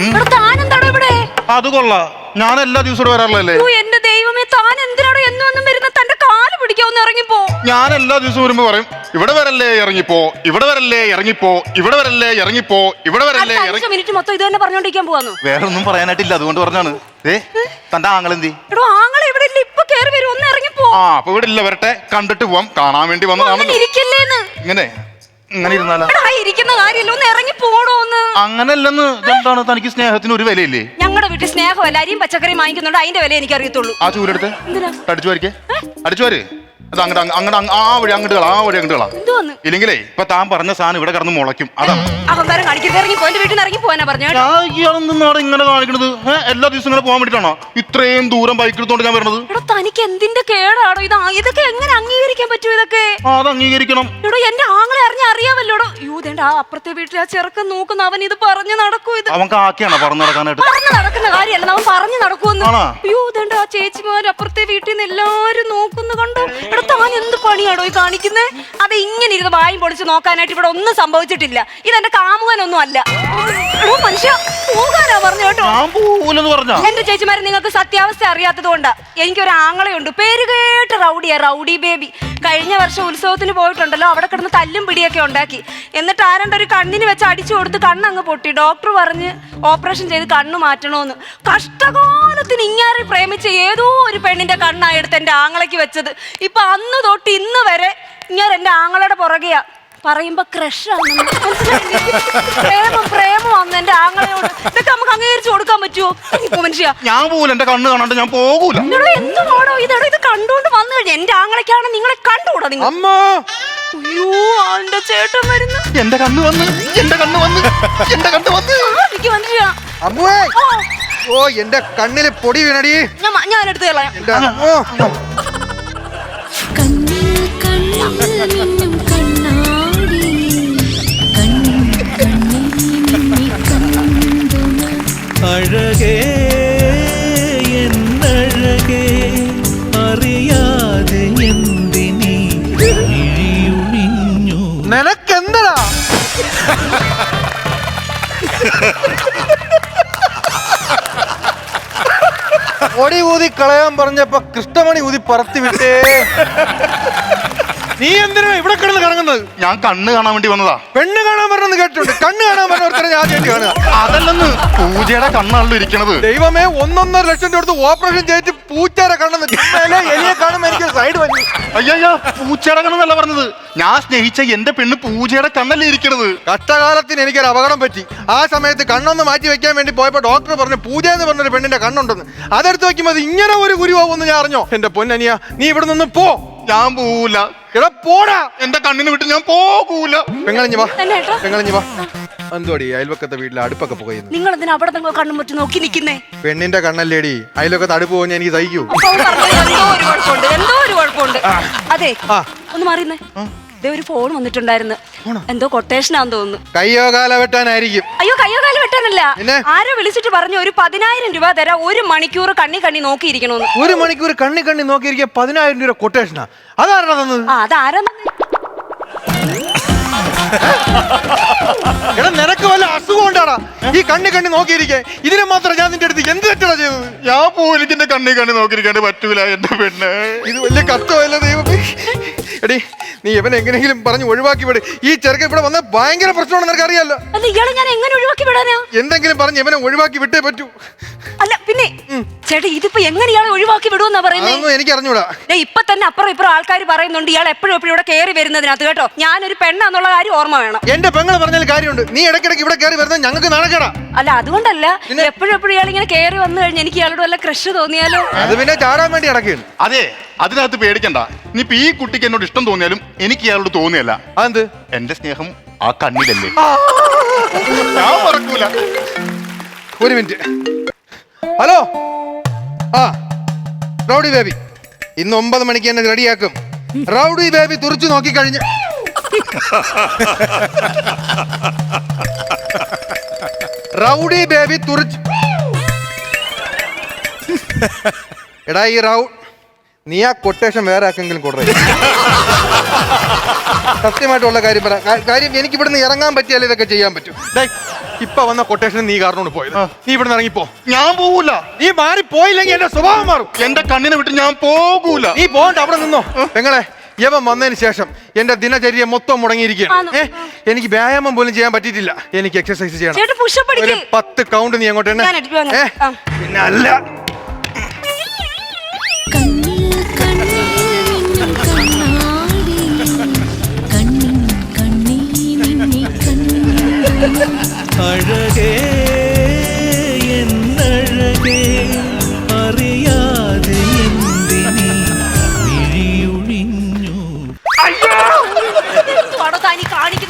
ഇവിടെ? അത് കൊള്ളാം. ഞാൻ എല്ലാ ദിവസവും വരാറുള്ളല്ലേ ഓ എന്റെ ദൈവമേ താൻ എന്തിനാണോ എന്നും എന്നും വരുന്ന? തന്റെ കാൽ പിടിക്കാവുന്ന ഇറങ്ങിപ്പോ. ഞാൻ എല്ലാ ദിവസവും വരുമ്പോ പറയും ഇവിടെ വരല്ലേ ഇറങ്ങിപ്പോ ഇവിടെ വരല്ലേ ഇറങ്ങിപ്പോ ഇവിടെ വരല്ലേ ഇറങ്ങിപ്പോ ഇവിടെ വരല്ലേ അഞ്ച് മിനിറ്റ് മൊത്തം ഇത് തന്നെ പറഞ്ഞോണ്ടിരിക്കാൻ പോവാന്ന്. വേറെ ഒന്നും പറയാനായിട്ടില്ല അതുകൊണ്ട് പറഞ്ഞാണ്. ഏ തന്റെ ആങ്ങളെന്തി? എടോ ആങ്ങളെ ഇവിടെ ഇല്ല ഇപ്പൊ കേറി വരും ഒന്ന് ഇറങ്ങിപ്പോ. ആ അപ്പൊ ഇവിടെ ഇല്ല വരട്ടെ കണ്ടിട്ട് പോവാം കാണാൻ വേണ്ടി വന്നതാണ്. ഇരിക്കല്ലേന്ന്. ഇങ്ങനെ ഇങ്ങനെ ഇരുന്നാലോ. ഇരിക്കുന്ന കാര്യമില്ല ഒന്ന് ഇറങ്ങി ഒന്ന് അങ്ങനല്ലെന്ന് എന്താണ് തനിക്ക് സ്നേഹത്തിന് ഒരു വിലയില്ലേ? ഞങ്ങളുടെ വീട്ടിൽ സ്നേഹമല്ല. അരിയും പച്ചക്കറിയും വാങ്ങിക്കുന്നുണ്ട്. അതിന്റെ വില എനിക്ക് അറിയത്തുള്ളൂ ആ ചൂലെടുത്ത്. അടിച്ചു വരിക്കേ. അടിച്ചു വരെ. അത് അങ്ങോട്ട് അങ്ങോട്ട് ആ വഴി അങ്ങോട്ട് ആ വഴി അങ്ങോട്ട് ഇല്ലെങ്കിലേ ഇപ്പൊ താൻ പറഞ്ഞ സാധനം ഇവിടെ കിടന്ന് മുളയ്ക്കും. അതാണ്. അഹങ്കാരം കാണിക്കരുത്. ഇറങ്ങി പോയി വീട്ടിൽ ഇറങ്ങി പോകാനാ പറഞ്ഞു ഇയാളെന്താണ് ഇങ്ങനെ കാണിക്കണത്. എല്ലാ ദിവസവും ഇങ്ങനെ പോകാൻ വേണ്ടിട്ടാണോ ഇത്രയും ദൂരം ബൈക്ക് എടുത്തോണ്ട് ഞാൻ വരണത് എടോ തനിക്ക് എന്തിന്റെ കേടാടോ? ഇത് ഇതൊക്കെ എങ്ങനെ അംഗീകരിക്കാൻ പറ്റും ഇതൊക്കെ? അത് അംഗീകരിക്കണം. എടോ എന്റെ ആങ്ങളെ അറിഞ്ഞ അറിയാവല്ലോടോ യൂ ദേണ്ട ആ അപ്പുറത്തെ വീട്ടിലെ ആ ചെറുക്കൻ നോക്കുന്ന. അവൻ ഇത് പറഞ്ഞു നടക്കൂ ഇത്. അവൻ കാക്കിയാണോ പറഞ്ഞു നടക്കാനായിട്ട്? പറഞ്ഞു നടക്കുന്ന കാര്യമല്ല അവൻ പറഞ്ഞു നടക്കുമെന്ന്. ആണോ? അയ്യോ ആ ചേച്ചിമാർ അപ്പുറത്തെ വീട്ടിൽ നിന്ന് എല്ലാരും നോക്കുന്നു കണ്ടു? എടാ താൻ എന്ത് പണിയാണോ ഈ കാണിക്കുന്നേ? അത് ഇങ്ങനെ ഇരുന്ന് വായും പൊളിച്ച് നോക്കാനായിട്ട് ഇവിടെ ഒന്നും സംഭവിച്ചിട്ടില്ല. ഇതെന്റെ കാമുകനൊന്നും അല്ല. എടോ മനുഷ്യ പോകാനാ പറഞ്ഞു കേട്ടോ. ഞാൻ പോലെന്ന് പറഞ്ഞ? എന്റെ ചേച്ചിമാരെ നിങ്ങൾക്ക് സത്യാവസ്ഥ അറിയാത്തത് കൊണ്ടാ. എനിക്കൊരു ആങ്ങളയുണ്ട് പേര് കേട്ട് റൗഡിയാ റൗഡി ബേബി. കഴിഞ്ഞ വർഷം ഉത്സവത്തിന് പോയിട്ടുണ്ടല്ലോ അവിടെ കിടന്ന് തല്ലും പിടിയൊക്കെ ഉണ്ടാക്കി. എന്നിട്ട് ആരണ്ടൊരു ഒരു കണ്ണിന് വെച്ച് അടിച്ചു കൊടുത്ത് കണ്ണങ്ങ് പൊട്ടി. ഡോക്ടർ പറഞ്ഞ് ഓപ്പറേഷൻ ചെയ്ത് കണ്ണ് മാറ്റണോന്ന്. കഷ്ടകാലത്തിന് ഇങ്ങാറി പ്രേമിച്ച ഏതോ ഒരു പെണ്ണിന്റെ കണ്ണായെടുത്ത് എന്റെ എന്റെ ആങ്ങളയ്ക്ക് വെച്ചത്. ഇപ്പൊ അന്ന് തൊട്ട് ഇന്ന് വരെ ഇങ്ങനെ എന്റെ ആങ്ങളയുടെ പുറകെയാ. പറയുമ്പോ ക്രഷാണ് പ്രേമം പ്രേമം വന്ന് എന്റെ ആങ്ങളയോട്. ഇതൊക്കെ നമുക്ക് അംഗീകരിച്ചു കൊടുക്കാൻ പറ്റുമോ മനുഷ്യ. ഞാൻ പോകൂല എന്റെ കണ്ണ് കാണാണ്ട് ഞാൻ പോകൂല. എടോ എന്തുവാടോ? ഇതെടോ ഇത് കണ്ടുകൊണ്ട് വന്നു കഴിഞ്ഞാൽ എന്റെ ആങ്ങളയ്ക്കാണ് നിങ്ങളെ നിങ്ങൾ അമ്മ! അയ്യോ എന്റെ ചേട്ടൻ വരുന്നു. എന്റെ കണ്ണ് വന്ന് എന്റെ കണ്ണ് വന്ന് എന്റെ കണ്ണ് വന്ന്. എനിക്ക് അമ്മുവേ! ഓ ഓ എന്റെ കണ്ണിൽ പൊടി വീണടി. ഞാൻ മ- ഞാൻ എടുത്ത് കളയാം. എന്റെ അമ്മോ! കണ്ണിൽ കണ്ണിൽ മിന്നും പൊടി ഊതി കളയാൻ പറഞ്ഞപ്പോ കൃഷ്ണമണി ഊതി പറത്തി വിട്ടേ. നീ എന്തിനാ ഇവിടെ കിടന്ന് കറങ്ങുന്നത്? ഞാൻ കണ്ണ് കാണാൻ വേണ്ടി വന്നതാ. പെണ്ണ് കാണാൻ പറഞ്ഞെന്ന് കേട്ടിട്ടുണ്ട്. കണ്ണ് കാണാൻ പറഞ്ഞ ഒരുത്തരം ഞാൻ ആദ്യമായിട്ട് കാണുക. അതല്ലെന്ന് പൂജയുടെ കണ്ണാണല്ലോ ഇരിക്കണത്. ദൈവമേ ഒന്നൊന്നര ലക്ഷം രൂപ ഓപ്പറേഷൻ ചെയ്തിട്ട് പൂച്ചാരെ കാണുന്ന എലിയെ കാണുമ്പോ എനിക്ക് സൈഡ് വന്നു. അയ്യോ പൂച്ചയുടെ കണ്ണെന്നല്ല പറഞ്ഞത്. ഞാൻ സ്നേഹിച്ച എന്റെ പെണ്ണ് പൂജയുടെ കണ്ണല്ലേ ഇരിക്കണത്. കഷ്ടകാലത്തിന് എനിക്കൊരു അപകടം പറ്റി. ആ സമയത്ത് കണ്ണൊന്ന് മാറ്റി വെക്കാൻ വേണ്ടി പോയപ്പോ ഡോക്ടർ പറഞ്ഞു പൂജ എന്ന് പറഞ്ഞൊരു പെണ്ണിന്റെ കണ്ണുണ്ടെന്ന്. അതെടുത്ത് വെക്കുമ്പോ അത് ഇങ്ങനെ ഒരു ഗുരുവാകുമെന്ന് ഞാൻ അറിഞ്ഞോ? എന്റെ പൊന്നനിയ നീ ഇവിടെ നിന്ന് പോ. ഞാൻ പോവൂല. എടാ പോടാ. എന്റെ കണ്ണിന് വിട്ട് ഞാൻ പോകൂല. പെങ്ങളിഞ്ഞ് വാ. പെങ്ങളിഞ്ഞ് വാ. എന്തോടി അയൽവക്കത്തെ വീട്ടിലെ അടുപ്പൊക്കെ പോകുന്നു നിങ്ങൾ എന്തിനാ അവിടെ നിങ്ങൾ കണ്ണു മുറ്റി നോക്കി നിൽക്കുന്നേ? പെണ്ണിന്റെ കണ്ണല്ലേടി. അയൽവക്കത്ത് അടുപ്പ് പോകുന്ന എനിക്ക് സഹിക്കൂ. അപ്പൊ അവൻ പറഞ്ഞത് എന്തോ ഒരു കുഴപ്പമുണ്ട് എന്തോ ഒരു കുഴപ്പമുണ്ട്. അതെ ആ. ഒന്ന് മാറിയുന്നേ ഇതേ ഒരു ഫോൺ വന്നിട്ടുണ്ടായിരുന്നു. എന്തോ കൊട്ടേഷനാന്ന് തോന്നുന്നു. കയ്യോ കാല വെട്ടാനായിരിക്കും. അയ്യോ കയ്യോ കാലം വെട്ടാനല്ല. പിന്നെ? ആരോ വിളിച്ചിട്ട് പറഞ്ഞു ഒരു പതിനായിരം രൂപ തരാം ഒരു മണിക്കൂർ കണ്ണി കണ്ണി നോക്കിയിരിക്കണോന്ന്. ഒരു മണിക്കൂർ കണ്ണി കണ്ണി നോക്കിയിരിക്കാൻ പതിനായിരം രൂപ കൊട്ടേഷനാ. അതാരണ തന്നത്? ആ അതാരാ ഉണ്ടാടാ ഈ കണ്ണി കണ്ണി നോക്കിയിരിക്കെ. ഇതിനെ മാത്രം ഞാൻ നിന്റെ അടുത്ത് എന്ത് തെറ്റടാ ചെയ്തത്? ഞാൻ പോലും എന്റെ കണ്ണി കണ്ണി നോക്കിയിരിക്കാണ്ട് പറ്റൂല എന്റെ പെണ്ണ്. ഇത് വലിയ കഷ്ടമല്ല ദൈവമേ എടി നീ ഇവനെ എങ്ങനെയെങ്കിലും പറഞ്ഞ് ഒഴിവാക്കി വിട്. ഈ ചെറുക്കൻ ഇവിടെ വന്ന ഭയങ്കര പ്രശ്നമാണ് നിനക്ക് അറിയാലോ. അല്ല ഇയാളെ ഞാൻ എങ്ങനെ ഒഴിവാക്കി വിടാനാ? എന്തെങ്കിലും പറഞ്ഞ് ഇവനെ ഒഴിവാക്കി വിട്ടേ പറ്റൂ. അല്ല പിന്നെ ചേട്ടാ ഇതിപ്പോ എങ്ങനെ ഇയാളെ ഒഴിവാക്കി വിടുമെന്നാ പറയുന്നത് അതൊന്നും എനിക്ക് അറിഞ്ഞൂടാ ഇപ്പൊ തന്നെ അപ്പുറം ഇപ്പുറം ആൾക്കാർ പറയുന്നുണ്ട് ഇയാൾ എപ്പോഴും എപ്പോഴും ഇവിടെ കയറി വരുന്നതിനകത്ത് കേട്ടോ. ഞാനൊരു പെണ്ണാന്നുള്ള കാര്യം ഓർമ്മ വേണം. എന്റെ പെങ്ങൾ പറഞ്ഞാൽ കാര്യമുണ്ട്. നീ ഇടയ്ക്കിടയ്ക്ക് ഇവിടെ കയറി വരുന്നത് ഞങ്ങൾക്ക് നാണക്കേടാ. അല്ല അതുകൊണ്ടല്ല. എപ്പോഴും എപ്പോഴും ഇയാൾ ഇങ്ങനെ കയറി വന്നു കഴിഞ്ഞാൽ എനിക്ക് ഇയാളോട് വല്ല ക്രഷ് തോന്നിയാലോ? അത് പിന്നെ ചാടാൻ വേണ്ടി ഇടയ്ക്കാണ് അതെ അതിനകത്ത് പേടിക്കണ്ട. ഇനിയിപ്പൊ ഈ കുട്ടിക്ക് എന്നോട് ഇഷ്ടം തോന്നിയാലും എനിക്ക് ഇയാളോട് തോന്നിയല്ല. അതെന്ത്? എന്റെ സ്നേഹം ആ കണ്ണിലല്ലേ. ഞാൻ മറക്കൂല. ഒരു മിനിറ്റ്. ഹലോ? ആ റൗഡി ബേബി. ഇന്ന് ഒമ്പത് മണിക്ക് എന്നെ റെഡിയാക്കും. റൗഡി ബേബി തുറച്ചു നോക്കിക്കഴിഞ്ഞ്. Rowdy baby തുറച്ച്. എടാ ഈ റൗ നീ ആ കൊട്ടേഷൻ വേറെ ആക്കെങ്കിലും കൊടുറേ സത്യമായിട്ടുള്ള കാര്യം പറ. കാ- കാര്യം എനിക്ക് ഇവിടുന്ന് ഇറങ്ങാൻ പറ്റിയാലും ഇതൊക്കെ ചെയ്യാൻ പറ്റും. ഇപ്പൊ വന്ന കൊട്ടേഷൻ നീ കാരണമാണ് പോയത്. നീ ഇവിടുന്ന് ഇറങ്ങിപ്പോ. ഞാൻ പോകൂല നീ മാറി പോയില്ലെങ്കിൽ എന്റെ സ്വഭാവം മാറും. എന്റെ കണ്ണിനെ വിട്ട് ഞാൻ പോകൂല. നീ പോകണ്ട അവിടെ നിന്നോ. നിങ്ങളെ യവൻ വന്നതിന് ശേഷം എന്റെ ദിനചര്യ മൊത്തം മുടങ്ങിയിരിക്കുകയാണ്. ആണോ? ഏ എനിക്ക് വ്യായാമം പോലും ചെയ്യാൻ പറ്റിയിട്ടില്ല. എനിക്ക് എക്സസൈസ് ചെയ്യണം. ചേട്ടൻ പുഷപ്പ് ഒരു അടിക്ക് പത്ത് കൗണ്ട് നീ അങ്ങോട്ട് ഞാൻ. ഏ? ആ. പിന്നെ അല്ല അഴകേ എന്നഴകേ അറിയാതെ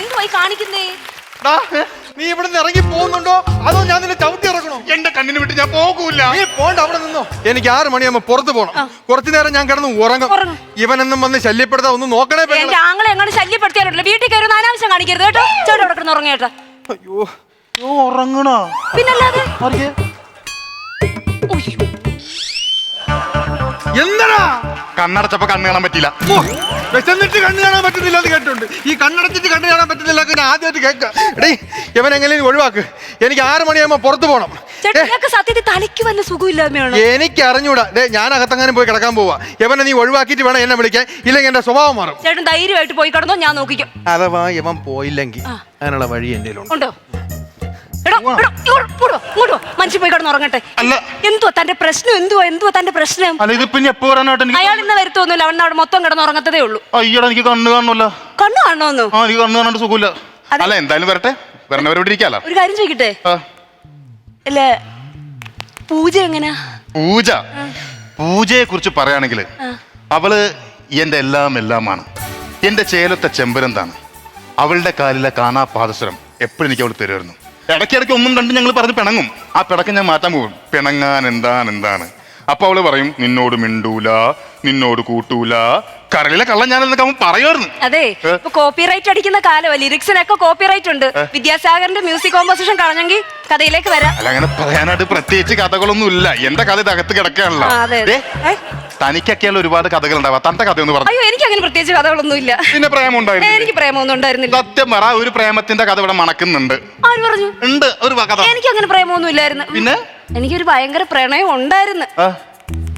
എന്തുവായി കാണിക്കുന്നേ നീ നീ നിന്ന് ഇറങ്ങി പോകുന്നുണ്ടോ? അതോ ഞാൻ നിന്നെ ചവിട്ടി ഇറങ്ങണോ എന്റെ കണ്ണിന് വിട്ട് ഞാൻ പോകൂല. നീ പോണ്ട അവിടെ നിന്നോ. എനിക്ക് ആറ് മണിയാകുമ്പോ പുറത്തു പോകണം കുറച്ചു നേരം ഞാൻ കിടന്ന് ഉറങ്ങും. ഇവനൊന്നും വന്ന് ശല്യപ്പെടുത്താ ഒന്ന് നോക്കണേ. എന്റെ ആങ്ങളെ എങ്ങനെ ശല്യപ്പെടുത്തിയാലുണ്ടല്ലോ. വീട്ടിൽ കയറി ഒന്ന് അനാവശ്യം കാണിക്കരുത് കേട്ടോ. ചേട്ടൻ അവിടെ കിടന്ന് ഉറങ്ങിയേട്ടാ അയ്യോ ഉറങ്ങണോ? പിന്നല്ലാതെ എന്താടാ? കണ്ണടച്ചപ്പോ കണ്ണ് കാണാൻ പറ്റില്ല വിശന്നിട്ട് കണ്ണ് കാണാൻ പറ്റുന്നില്ല എന്ന് കേട്ടുണ്ട് ഈ കണ്ണടച്ചിട്ട് കണ്ണ് കാണാൻ പറ്റുന്നില്ല പിന്നെ ഞാൻ ആദ്യമായിട്ട് കേൾക്ക എടീ ഇവൻ എങ്ങനെയും ഒഴിവാക്ക്. എനിക്ക് ആറ് മണിയാകുമ്പോ പുറത്തു പോണം. ചേട്ടൻ നിനക്ക് സത്യത്തിൽ തലയ്ക്ക് വല്ല സുഖമില്ലായ്മയാണോ? എനിക്ക് അറിഞ്ഞൂടാ ദേ ഞാൻ അകത്തങ്ങാനും പോയി കിടക്കാൻ പോവാ. ഇവനെ നീ ഒഴിവാക്കിയിട്ട് വേണം എന്നെ വിളിക്കാൻ. ഇല്ലെങ്കിൽ എന്റെ സ്വഭാവം മാറും. ചേട്ടൻ ധൈര്യമായിട്ട് പോയി കിടന്നോ ഞാൻ നോക്കിക്കും. അഥവാ ഇവൻ പോയില്ലെങ്കിൽ അതിനുള്ള വഴി എന്റെ ഉണ്ട്? ഇങ്ങോട്ട്. പോയി കിടന്ന് ഉറങ്ങട്ടെ. അല്ല. എന്തുവാ തന്റെ പ്രശ്നം? എന്തുവാ? എന്തുവാ തന്റെ പ്രശ്നം? അല്ല ഇതിപ്പോ ഇനി എപ്പോ വരാനായിട്ട് എനിക്ക് അയാൾ ഇന്ന് വരുത്തൊന്നുമില്ല അവൻ അവിടെ മൊത്തം കിടന്ന് ഉറങ്ങത്തതേ ഉള്ളൂ. അയ്യടാ എനിക്ക് കണ്ണ് കാണണമല്ല കണ്ണു കാണണോന്നു? ആ എനിക്ക് കണ്ണ് കാണാണ്ട് സുഖമില്ല. അതെ. അല്ല എന്തായാലും വരട്ടെ. വരണവരെ ഇവിടെ ഇരിക്കാലോ. ഒരു കാര്യം ചോദിക്കട്ടെ? ആ, അല്ല പൂജ പൂജ? പൂജയെ കുറിച്ച് പറയുകയാണെങ്കിൽ അവൾ എന്റെ എല്ലാം എല്ലാമാണ്. എന്റെ ചേലത്തെ ചെമ്പരന്താണ് അവളുടെ കാലിലെ കാണാ പാദസരം എപ്പോഴും എനിക്ക് അവൾ തരുമായിരുന്നു. ഇടയ്ക്കിടയ്ക്ക് ഒന്നും രണ്ടും ഞങ്ങൾ പറഞ്ഞ് പിണങ്ങും. ആ പിടക്കം ഞാൻ മാറ്റാൻ പോകും. പിണങ്ങാൻ എന്താണ് എന്താണ്? അപ്പൊ അവൾ പറയും നിന്നോട് മിണ്ടൂല നിന്നോട് കൂട്ടൂല. കരളിലെ കള്ളം ഞാൻ എന്നൊക്കെ അവൻ പറയുമായിരുന്നു. അതെ? ഇപ്പൊ കോപ്പിറൈറ്റ് അടിക്കുന്ന കാലമല്ല ലിറിക്സിനൊക്കെ കോപ്പിറൈറ്റ് ഉണ്ട്. വിദ്യാസാഗറിന്റെ മ്യൂസിക് കോമ്പോസിഷൻ കളഞ്ഞെങ്കിൽ കഥയിലേക്ക് വരാം. അല്ല അങ്ങനെ പറയാനായിട്ട് പ്രത്യേകിച്ച് കഥകളൊന്നും ഇല്ല എന്റെ കഥ ഇത് അകത്ത് ഏ? തനിക്കൊക്കെയുള്ള ഒരുപാട് കഥകൾ ഉണ്ടാവാം തന്റെ എന്ന് പറഞ്ഞു. അയ്യോ എനിക്ക് അങ്ങനെ പ്രത്യേകിച്ച് കഥകളൊന്നും ഇല്ല പിന്നെ പ്രേമം ഏ, ഉണ്ടായിരുന്നു എനിക്ക് പ്രേമമൊന്നും ഉണ്ടായിരുന്നില്ല. സത്യം പറ ഒരു പ്രേമത്തിന്റെ കഥ ഇവിടെ മണക്കുന്നുണ്ട്. ആര് പറഞ്ഞു? ഉണ്ട് ഒരു കഥ. എനിക്ക് അങ്ങനെ പ്രേമമൊന്നും ഇല്ലായിരുന്നു. പിന്നെ? എനിക്കൊരു ഭയങ്കര പ്രണയം ഉണ്ടായിരുന്നു. ആ,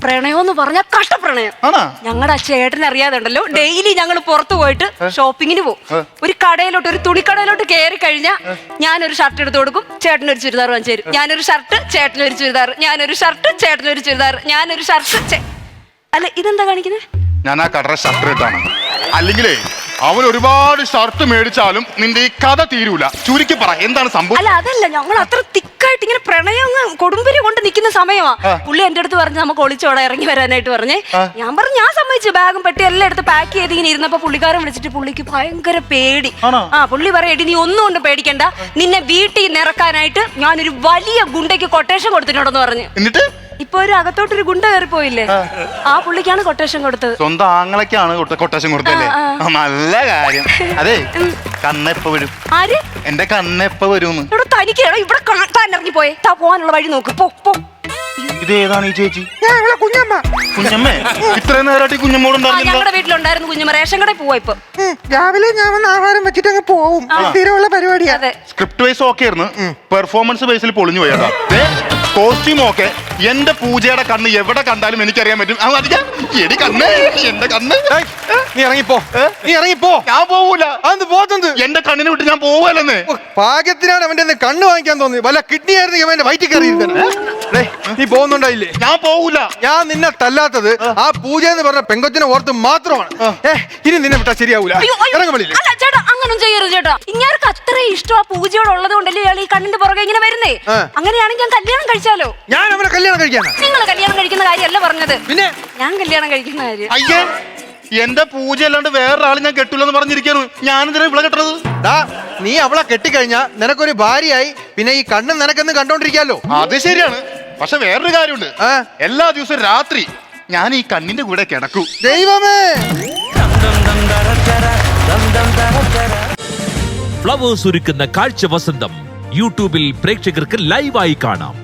പ്രണയം എന്ന് പറഞ്ഞാൽ കഷ്ടപ്രണയം. ആണോ? ഞങ്ങളുടെ ആ ചേട്ടൻ അറിയാതുണ്ടല്ലോ. ഡെയിലി ഞങ്ങൾ പുറത്തു പോയിട്ട് ഷോപ്പിങ്ങിന് പോകും ഒരു കടയിലോട്ട് ഒരു തുണിക്കടയിലോട്ട് കയറി കഴിഞ്ഞാൽ ഞാനൊരു ഷർട്ട് എടുത്തു കൊടുക്കും ചേട്ടൻ ഒരു ചുരിദാർ വാങ്ങിച്ചു തരും. ഞാനൊരു ഷർട്ട് ചേട്ടന് ഒരു ചുരിദാർ. ഞാനൊരു ഷർട്ട് ചേട്ടന് ഒരു ചുരിദാർ. ഞാനൊരു ഷർട്ട് അല്ല ഇതെന്താ കാണിക്കുന്നത് ഞാൻ ആ കടറ ഷർട്ട് ഇട്ടാണ്. അല്ലെങ്കിലേ അവൻ ഒരുപാട് ഷർട്ട് മേടിച്ചാലും നിന്റെ ഈ കഥ തീരൂല. ചുരുക്കി പറ എന്താണ് സംഭവം? അല്ല അതല്ല ഞങ്ങൾ അത്ര തിക്കായിട്ട് ഇങ്ങനെ പ്രണയം അങ്ങ് കൊടുമ്പിരി കൊണ്ട് നിൽക്കുന്ന സമയമാ. പുള്ളി എന്റെ അടുത്ത് പറഞ്ഞ് നമുക്ക് ഒളിച്ചോടെ ഇറങ്ങി വരാനായിട്ട് പറഞ്ഞേ. ഞാൻ പറഞ്ഞു ഞാൻ സമ്മതിച്ചു ബാഗും പെട്ടി എല്ലാം എടുത്ത് പാക്ക് ചെയ്ത് ഇങ്ങനെ ഇരുന്നപ്പോ പുള്ളിക്കാരൻ വിളിച്ചിട്ട് പുള്ളിക്ക് ഭയങ്കര പേടി. ആ പുള്ളി പറയാ എടി നീ ഒന്നും കൊണ്ട് പേടിക്കണ്ട. നിന്നെ വീട്ടിൽ നിറക്കാനായിട്ട് ഞാനൊരു വലിയ ഗുണ്ടയ്ക്ക് കൊട്ടേഷൻ കൊടുത്തിട്ടുണ്ടെന്ന് പറഞ്ഞു. എന്നിട്ട്? ഇപ്പൊ ഒരു അകത്തോട്ടൊരു ഗുണ്ട കയറി പോയില്ലേ ആ പുള്ളിക്കാണ് കൊട്ടേഷൻ കൊടുത്തത്. സ്വന്തം ആങ്ങളക്കാണ് കൊട്ട- കൊട്ടേഷൻ കൊടുത്തല്ലേ നല്ല കാര്യം. അതെ കണ്ണെപ്പ വരും. ആര്? എന്റെ കണ്ണെപ്പ വരും ഇവിടെ തനിക്ക് എടോ ഇവിടെ കാ- താൻ ഇറങ്ങി പോയേ താ പോവാനുള്ള വഴി നോക്ക്. പോ പോ. ഇത് ഏതാണ് ഈ ചേച്ചി? കുഞ്ഞമ്മ കുഞ്ഞമ്മ. കുഞ്ഞമ്മേ ഇത്രയും നേരമായിട്ട് കുഞ്ഞമ്മോട് ഞങ്ങളുടെ വീട്ടിലുണ്ടായിരുന്നു കുഞ്ഞമ്മ. റേഷൻ കടയിൽ പോവാ ഇപ്പൊ. രാവിലെ ഞാൻ വന്ന് ആഹാരം വെച്ചിട്ട് അങ്ങ് പോവും. സ്ഥിരമുള്ള പരിപാടിയാ. അതെ. സ്ക്രിപ്റ്റ് വൈസ് ഓക്കെ ആയിരുന്നു. പെർഫോമൻസ് ബേസിൽ പൊളിഞ്ഞു പോയതാ കോസ്റ്റ്യൂം ഓക്കെ എന്റെ പൂജയുടെ കണ്ണ് എവിടെ കണ്ടാലും എനിക്കറിയാൻ പറ്റും. ആ, അധികം എടി കണ്ണ് എന്റെ കണ്ണ്. നീ ഇറങ്ങിപ്പോ. നീ ഇറങ്ങിപ്പോ. ഞാൻ പോവൂല. അതെന്ത് പോത്തുണ്ട് എന്റെ കണ്ണിനെ വിട്ട് ഞാൻ പോവല്ലെന്ന്. പാകത്തിനാണ് ഭാഗ്യത്തിനാണ് അവന്റെ കണ്ണ് വാങ്ങിക്കാൻ തോന്നി വല്ല കിഡ്നി ആയിരുന്നു ഇവന്റെ വയറ്റിൽ കയറിയിരുന്നേ നീ പോകുന്നുണ്ടായില്ലേ? ഞാൻ പോവൂല. ഞാൻ നിന്നെ തല്ലാത്തത് ആ. പൂജ എന്ന് പറഞ്ഞ പെങ്കൊച്ചിനെ ഓർത്ത് മാത്രമാണ്. ഇനി നിന്നെ വിട്ടാ ശരിയാവൂല. ഇറങ്ങുമ്പോഴില്ലേ അല്ല ചേട്ടാ അങ്ങനൊന്നും ചെയ്യരുത് ചേട്ടാ. ഇങ്ങാർക്ക് അത്ര ഇഷ്ടം ആ പൂജയോട് ഉള്ളത് കൊണ്ടല്ലേ ഈ കണ്ണിന്റെ പുറകെ ഇങ്ങനെ വരുന്നേ? അങ്ങനെയാണെങ്കിൽ ഞാൻ കല്യാണം കഴിച്ചാലോ ഞാൻ അവനെ കല്യാണം കഴിക്കാനാ. നിങ്ങൾ കല്യാണം കഴിക്കുന്ന കാര്യമല്ല പറഞ്ഞത്. പിന്നെ? ഞാൻ കല്യാണം കഴിക്കുന്ന കാര്യം. അയ്യേ. എന്റെ പൂജ അല്ലാണ്ട് വേറൊരാൾ ഞാൻ കെട്ടില്ലെന്ന് പറഞ്ഞിരിക്കാണ്. ഞാനെന്തിനാ ഇവിടെ കെട്ടണത്? ഡാ നീ അവളെ കെട്ടിക്കഴിഞ്ഞാ നിനക്കൊരു ഭാര്യയായി പിന്നെ ഈ കണ്ണ് നിനക്കെന്ന് കണ്ടോണ്ടിരിക്കാലോ. അത് ശരിയാണ്. പക്ഷെ വേറൊരു കാര്യമുണ്ട്. ആ. എല്ലാ ദിവസവും രാത്രി ഞാൻ ഈ കണ്ണിന്റെ കൂടെ കിടക്കൂ. ദൈവമേ. ഫ്ലവേഴ്സ് ഒരുക്കുന്ന കാഴ്ച വസന്തം യൂട്യൂബിൽ പ്രേക്ഷകർക്ക് ലൈവായി കാണാം.